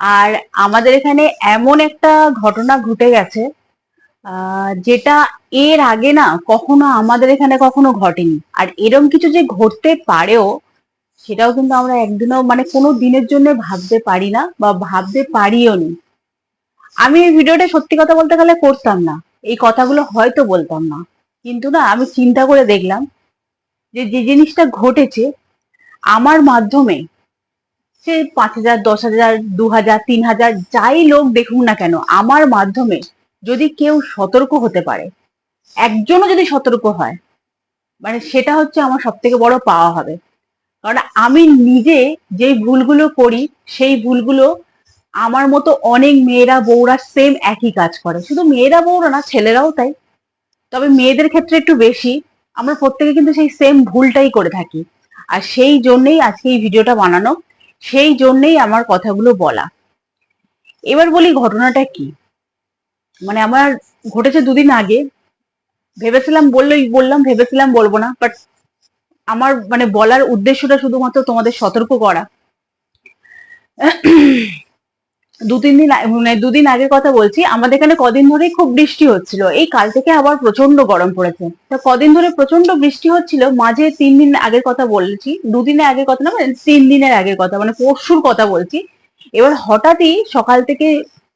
আর আমাদের এখানে এমন একটা ঘটনা ঘটে গেছে যেটা এর আগে না কখনো আমাদের এখানে কখনো ঘটেনি। আর এরম কিছু যে ঘটতে পারেও, সেটাও কিন্তু আমরা একদিনও মানে কোনো দিনের জন্য ভাবতে পারি না বা ভাবতে পারিও নি। আমি এই ভিডিওটা সত্যি কথা বলতে গেলে করতাম না, এই কথাগুলো হয়তো বলতাম না। কিন্তু না, আমি চিন্তা করে দেখলাম যে যে জিনিসটা ঘটেছে, আমার মাধ্যমে সে পাঁচ হাজার, দশ হাজার, দু হাজার, তিন হাজার, যাই লোক দেখুক না কেন, আমার মাধ্যমে যদি কেউ সতর্ক হতে পারে, একজনও যদি সতর্ক হয় মানে সেটা হচ্ছে আমার সব থেকে বড় পাওয়া হবে। কারণ আমি নিজে যে ভুলগুলো করি, সেই ভুলগুলো আমার মতো অনেক মেয়েরা, বউরা সেম একই কাজ করে। শুধু মেয়েরা, বউরা না, ছেলেরাও তাই। তবে মেয়েদের ক্ষেত্রে একটু বেশি। আমরা প্রত্যেকে কিন্তু সেই সেম ভুলটাই করে থাকি। আর সেই জন্যই আজকে এই ভিডিওটা বানানো। সেই জন্যেই আমার কথাগুলো বলা। এবার বলি ঘটনাটা কি? মানে আমার ঘটেছে দুদিন আগে। ভেবেছিলাম বললেই বললাম, ভেবেছিলাম বলব না বাট আমার মানে বলার উদ্দেশ্যটা শুধুমাত্র তোমাদের সতর্ক করা। দু তিন দিন মানে দুদিন আগের কথা বলছি, আমাদের এখানে কদিন ধরেই খুব বৃষ্টি হচ্ছিল। এই কাল থেকে আবার প্রচণ্ড গরম পড়েছে। তো কদিন ধরে প্রচণ্ড বৃষ্টি হচ্ছিল, মাঝে তিন দিন আগের কথা বলছি, দুদিনের আগের কথা না মানে তিন দিনের আগের কথা মানে পরশুর কথা বলছি। এবার হঠাৎই সকাল থেকে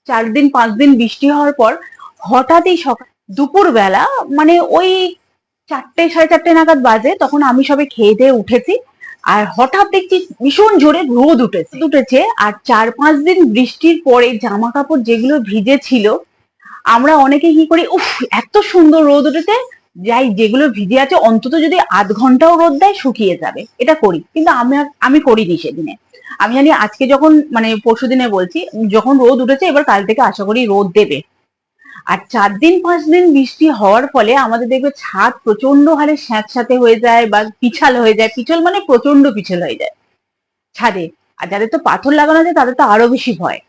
চার দিন, পাঁচ দিন বৃষ্টি হওয়ার পর হঠাৎই সকাল দুপুর বেলা মানে ওই চারটে, সাড়ে চারটে নাগাদ বাজে, তখন আমি সবে খেয়ে দিয়ে উঠেছি। আর হঠাৎ দেখছি ভীষণ জোরে রোদ উঠেছে। উঠেছে আর চার পাঁচ দিন বৃষ্টির পরে জামা কাপড় যেগুলো ভিজে ছিল আমরা অনেকে কি করি, উফ, এত সুন্দর রোদ উঠেছে, যাই যেগুলো ভিজে আছে, অন্তত যদি আধ ঘন্টাও রোদ দেয়, শুকিয়ে যাবে। এটা করি, কিন্তু আমি আমি করিনি সেদিনে। আমি জানি আজকে যখন মানে পরশু দিনে বলছি, যখন রোদ উঠেছে, এবার কাল থেকে আশা করি রোদ দেবে। আর চার দিন, পাঁচ দিন বৃষ্টি হওয়ার ফলে আমাদের দেখবে ছাদ প্রচণ্ড হারে স্যাঁতস্যাঁতে হয়ে যায় বা পিছাল হয়ে যায়। পিছল মানে প্রচণ্ড পিছল হয়ে যায় ছাদে। আর যাদের তো পাথর লাগানো আছে, তাদের তো আরও বেশি ভয়।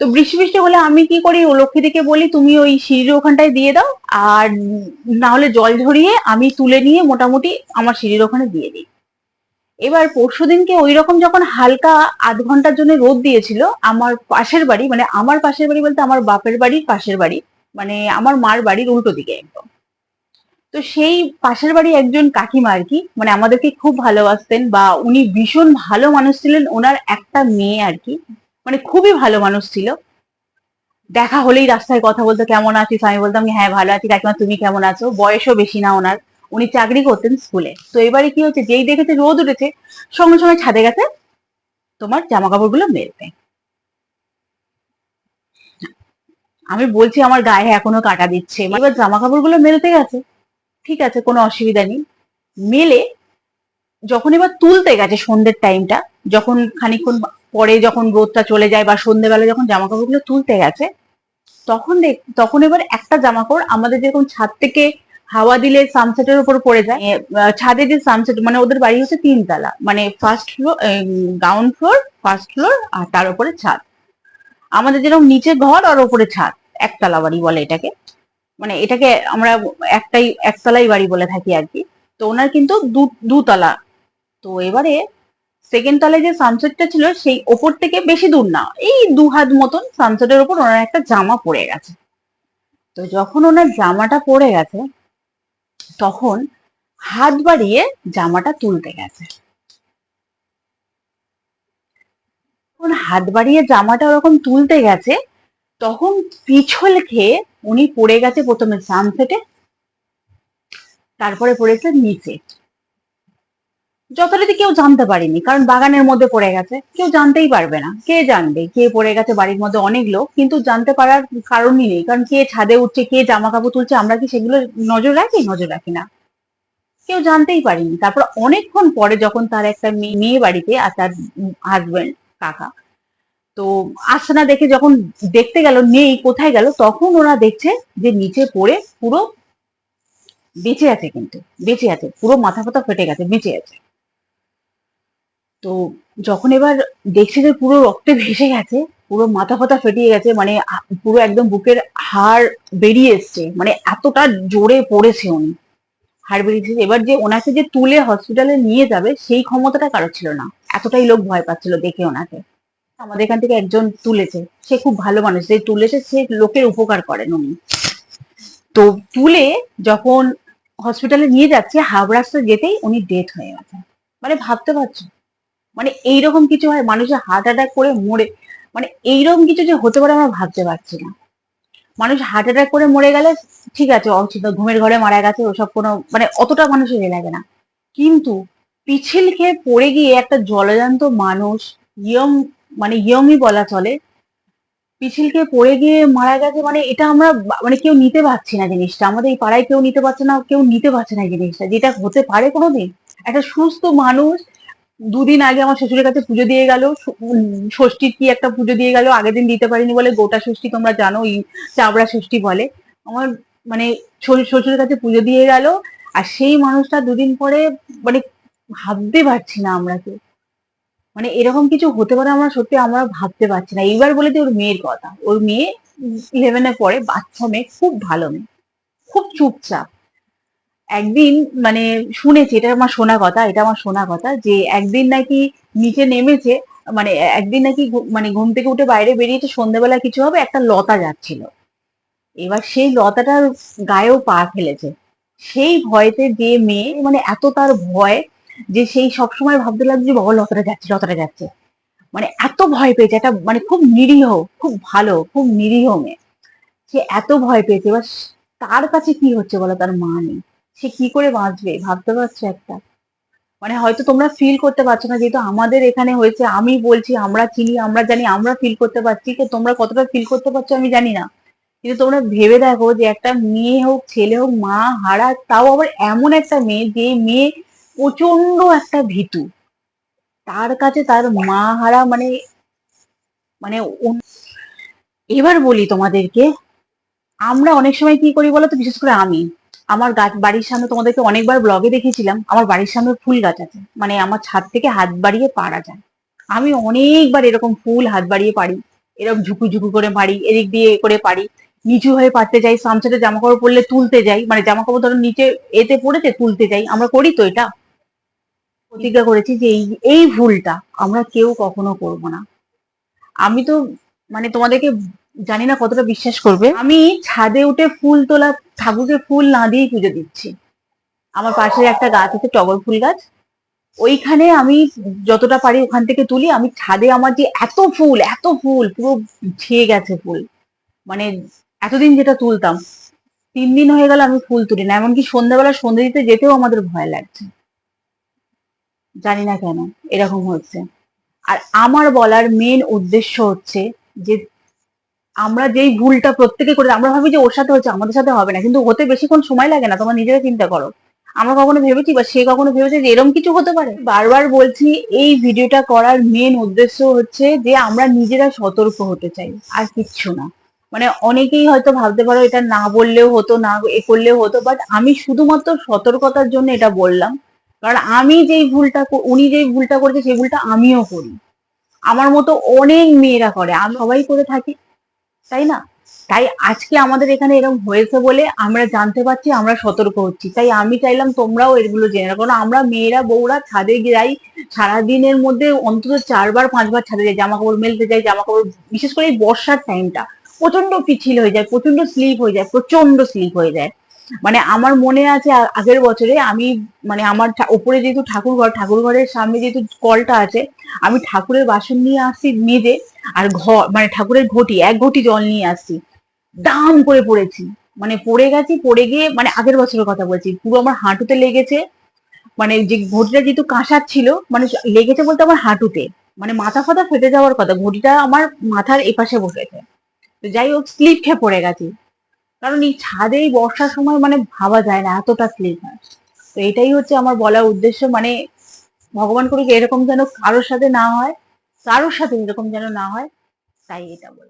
তো বৃষ্টি বৃষ্টি হলে আমি কি করি? ও লক্ষ্মী লক্ষ্মীদিকে বলি, তুমি ওই সিঁড়ির ওখানটায় দিয়ে দাও, আর না হলে জল ঝরিয়ে আমি তুলে নিয়ে মোটামুটি আমার সিঁড়ির ওখানে দিয়ে দিই। এবার পরশু দিনকে ওই রকম যখন হালকা আধ ঘণ্টার জন্য রোদ দিয়েছিল, আমার পাশের বাড়ি মানে আমার পাশের বাড়ি বলতে আমার বাপের বাড়ির পাশের বাড়ি মানে আমার মার বাড়ির উল্টো দিকে একদম। তো সেই পাশের বাড়ি একজন কাকিমা আর কি মানে আমাদেরকে খুব ভালোবাসতেন বা উনি ভীষণ ভালো মানুষ ছিলেন, ওনার একটা মেয়ে আর কি মানে খুবই ভালো মানুষ ছিল। দেখা হলেই রাস্তায় কথা বলতো, কেমন আছিস? আমি বলতাম হ্যাঁ ভালো আছি। কাকিমা, তুমি কেমন আছো? বয়সও বেশি না ওনার। উনি চাকরি করতেন স্কুলে তো এবারে কি হচ্ছে, যেই দেখেছে রোদ উঠেছে, সঙ্গে সঙ্গে ছাদে গেছে, তোমার জামা কাপড়গুলো মেলতে আমি বলছি, আমার গায়ে এখনও কাটা দিচ্ছে। এবার জামা কাপড়গুলো মেলতে গেছে। ঠিক আছে, কোনো অসুবিধা নেই। মেলে, যখন এবার তুলতে গেছে সন্ধ্যের টাইমটা যখন খানিকক্ষণ পরে যখন রোদটা চলে যায় বা সন্ধ্যেবেলা যখন জামা কাপড়গুলো তুলতে গেছে, তখন দেখ, তখন এবার একটা জামা কাপড় আমাদের যেরকম ছাদ থেকে হাওয়া দিলে সানসেটের উপর পড়ে যায়। ছাদে যে সানসেট মানে ওদের বাড়ি হচ্ছে তিনতলা। মানে first floor ground floor first floor আর তার উপরে ছাদ। আমাদের যেরকম নিচে ঘর আর ওপরে ছাদ, একতলা বাড়ি বলে এটাকে। মানে এটাকে আমরা একটাই, একতলাই বাড়ি বলে থাকি আর কি। তো ওনার কিন্তু দুতলা। তো এবারে সেকেন্ড তলায় যে সানসেটটা ছিল, সেই ওপর থেকে বেশি দূর না, এই দু হাত মতন সানসেটের ওপর ওনার একটা জামা পড়ে গেছে। তো যখন ওনার জামাটা পড়ে গেছে তখন হাত বাড়িয়ে জামাটা তুলতে গেছে। হাত বাড়িয়ে জামাটা ওরকম তুলতে গেছে, তখন পিছল খেয়ে উনি পড়ে গেছে প্রথমে সানসেটে তারপরে পড়েছে নিচে। যথারীতি কেউ জানতে পারেনি, কারণ বাগানের মধ্যে পড়ে গেছে। কেউ জানতেই পারবে না, কে জানবে? কে পড়ে গেছে বাড়ির মধ্যে অনেক লোক, কিন্তু জানতে পারার কারণই নেই, কারণ কে ছাদে উঠছে, কে জামা কাপড় তুলছে, আমরা কি সেগুলো নজর রাখি? নজর রাখি না। কেউ জানতেই পারিনি। তারপর অনেকক্ষণ পরে যখন তার একটা মেয়ে বাড়িতে আর তার হাজবেন্ড কাকা, তো আসছে না দেখে যখন দেখতে গেল নেই কোথায় গেল, তখন ওরা দেখছে যে নিচে পড়ে পুরো বেঁচে আছে কিন্তু, বেঁচে আছে, পুরো মাথা ফাথা ফেটে গেছে, বেঁচে আছে। তো যখন এবার দেখছি যে পুরো রক্তে ভেসে গেছে, পুরো মাথা ফাথা ফেটিয়ে গেছে মানে পুরো একদম বুকের হাড় বেরিয়ে এসছে মানে এতটা জোরে পড়েছে উনি। হাড় বেরিয়েছে এবার যে ওনাকে যে তুলে হসপিটালে নিয়ে যাবে, সেই ক্ষমতাটা কারও ছিল না। এতটাই লোক ভয় পাচ্ছিল দেখে ওনাকে। আমাদের এখান থেকে একজন তুলেছে। সে খুব ভালো মানুষ। যে তুলেছে, সে লোকের উপকার করেন উনি। তো তুলে যখন হসপিটালে নিয়ে যাচ্ছে হাবড়াস্তা যেতেই উনি ডেথ হয়ে গেছে। মানে ভাবতে পারছ? মানে এইরকম কিছু হয়, মানুষের হার্ট অ্যাটাক করে মরে মানে এইরকম কিছু যে হতে পারে আমরা ভাবতে পারছি না। মানুষ হার্ট অ্যাটাক করে মরে গেলে ঠিক আছে অচিত ঘুমের ঘরে মারা গেছে, ওসব কোনো মানে অতটা মানুষের এ লাগে না। কিন্তু পিছিল খেয়ে পড়ে গিয়ে একটা জলজান্ত মানুষ ইয়ং মানে ইয়ংই বলা চলে পিছিল খেয়ে পড়ে গিয়ে মারা গেছে মানে এটা আমরা মানে কেউ নিতে পারছি না জিনিসটা। আমাদের এই পাড়ায় কেউ নিতে পারছে না, কেউ নিতে পারছে না জিনিসটা। যেটা হতে পারে কোনোদিন, একটা সুস্থ মানুষ দুদিন আগে আমার শ্বশুরের কাছে পুজো দিয়ে গেল। ষষ্ঠীর কি একটা পুজো দিয়ে গেল? আগের দিন দিতে পারিনি বলে গোটা ষষ্ঠী তোমরা জানো চাবড়া ষষ্ঠী বলে। আমার মানে শ্বশুর- শ্বশুরের কাছে পুজো দিয়ে গেল। আর সেই মানুষটা দুদিন পরে মানে ভাবতে পারছি না আমরা কেউ। মানে এরকম কিছু হতে পারে আমরা সত্যি আমরা ভাবতে পারছি না। এইবার বলে যে ওর মেয়ের কথা। ওর মেয়ে ইলেভেনে পড়ে বাচ্চা মেয়ে, খুব ভালো মেয়ে। খুব চুপচাপ। একদিন মানে শুনেছি, এটা আমার শোনা কথা, এটা আমার শোনা কথা, যে একদিন নাকি নিচে নেমেছে মানে একদিন নাকি মানে ঘুম থেকে উঠে বাইরে বেরিয়েছে সন্ধ্যেবেলা কিছু হবে, একটা লতা যাচ্ছিল। এবার সেই লতাটার গায়েও পা ফেলেছে। সেই ভয়তে যে মেয়ে মানে এত তার ভয়, যে সেই সবসময় ভাবতে লাগছে যে, বাবা, লতাটা যাচ্ছে লতাটা যাচ্ছে। মানে এত ভয় পেয়েছে, একটা মানে খুব নিরীহ, খুব ভালো, খুব নিরীহ মেয়ে। সে এত ভয় পেয়েছে, এবার তার কাছে কি হচ্ছে বলো, তার মা নেই। সে কি করে বাঁচবে? ভাবতে পারছ একটা? মানে হয়তো তোমরা ফিল করতে পারছ না, যেহেতু আমাদের এখানে হয়েছে, আমি বলছি, আমরা চিনি, আমরা জানি, আমরা ফিল করতে পারছি, তো তোমরা কতটা ফিল করতে পারছ আমি জানি না। কিন্তু তোমরা ভেবে দেখো যে একটা মেয়ে হোক, ছেলে হোক, মা, হারা, তাও আবার এমন একটা মেয়ে, যে মেয়ে প্রচণ্ড একটা ভীতু। তার কাছে তার মা, হারা মানে মানে এবার বলি তোমাদেরকে, আমরা অনেক সময় কি করি বলো তো? বিশেষ করে আমি। আমার গাছ, বাড়ির সামনে তোমাদেরকে অনেকবার ব্লগে দেখেছিলাম আমার বাড়ির সামনে ফুল গাছ আছে। মানে আমার ছাদ থেকে হাত বাড়িয়ে পারা যায়। আমি অনেকবার এরকম ফুল হাত বাড়িয়ে পারি এরকম ঝুকু ঝুকু করে পারি এদিক দিয়ে করে পারি নিচু হয়ে পারতে যাই সামসাতে জামা কাপড় পরলে তুলতে যাই। মানে জামা কাপড় ধরো নিচে এতে পড়েছে, তুলতে যাই। আমরা করি তো এটা। প্রতিজ্ঞা করেছি যে এই এই ভুলটা আমরা কেউ কখনো করব না। আমি তো মানে তোমাদেরকে জানি না কতটা বিশ্বাস করবে। আমি ছাদে উঠে ফুল তোলা, ঠাকুরকে ফুল না দিয়েই পুজো দিচ্ছি। আমার পাশে একটা গাছ আছে, টগর ফুল গাছ। ওইখানে আমি যতটা পারি ওখান থেকে তুলি। আমি ছাদে আমার যে এত ফুল এত ফুল, পুরো ছেয়ে গেছে ফুল। মানে এতদিন যেটা তুলতাম, তিন দিন হয়ে গেল আমি ফুল তুলি না। এমনকি সন্ধ্যাবেলা সন্ধ্যে দিতে যেতেও আমাদের ভয় লাগছে। জানি না কেন, এরকম হচ্ছে। আর আমার বলার মেন উদ্দেশ্য হচ্ছে যে আমরা যেই ভুলটা প্রত্যেকে করে আমরা ভাবি যে ওর সাথে হচ্ছে, আমাদের সাথে হবে না। কিন্তু হতে বেশিক্ষণ সময় লাগে না, তোমার নিজেরা চিন্তা করো। আমরা কখনো ভেবেছি বা সে কখনো ভেবেছে যে এরকম কিছু হতে পারে? বারবার বলছি, এই ভিডিওটা করার মেন উদ্দেশ্য হচ্ছে যে আমরা নিজেরা সতর্ক হতে চাই, আর কিচ্ছু না। মানে অনেকেই হয়তো ভাবতে পারো এটা না বললেও হতো, না এ করলেও হতো বাট আমি শুধুমাত্র সতর্কতার জন্য এটা বললাম। কারণ আমি যেই ভুলটা উনি যেই ভুলটা করেছে, সেই ভুলটা আমিও করি। আমার মতো অনেক মেয়েরা করে, আমি সবাই করে থাকি। তাই না? তাই আজকে আমাদের এখানে এরকম হয়েছে বলে আমরা জানতে পারছি, আমরা সতর্ক হচ্ছি। তাই আমি চাইলাম তোমরাও এগুলো জেনে রাখো। কারণ আমরা মেয়েরা, বউরা ছাদে যাই সারাদিনের মধ্যে অন্তত চারবার, পাঁচবার ছাদে যাই জামা কাপড় মেলতে যাই জামা কাপড় বিশেষ করে এই বর্ষার টাইমটা প্রচণ্ড পিছিল হয়ে যায় প্রচণ্ড স্লিপ হয়ে যায় প্রচণ্ড স্লিপ হয়ে যায়। মানে আমার মনে আছে আগের বছরে আমি মানে আমার ওপরে যেহেতু ঠাকুর ঘর ঠাকুর ঘরের সামনে যেহেতু কলটা আছে, আমি ঠাকুরের বাসন নিয়ে আসছি মেজে, আর ঘর মানে ঠাকুরের ঘটি, এক ঘটি জল নিয়ে আসছি দাম করে পড়েছি। মানে পড়ে গেছি, পড়ে গিয়ে মানে আগের বছরের কথা বলছি, পুরো আমার হাঁটুতে লেগেছে। মানে যে ঘটিটা যেহেতু কাঁসার ছিল মানে লেগেছে বলতে আমার হাঁটুতে। মানে মাথা ফাথা ফেটে যাওয়ার কথা, ঘটিটা আমার মাথার এপাশে বসেছে। যাই হোক, স্লিপ খেয়ে পড়ে গেছি। কারণ এই ছাদে এই বর্ষার সময় মানে ভাবা যায় না, এতটা স্লিপ হয়। তো এটাই হচ্ছে আমার বলার উদ্দেশ্য মানে ভগবান করুক এরকম যেন কারোর সাথে না হয়, কারোর সাথে এরকম যেন না হয়, তাই এটা বললাম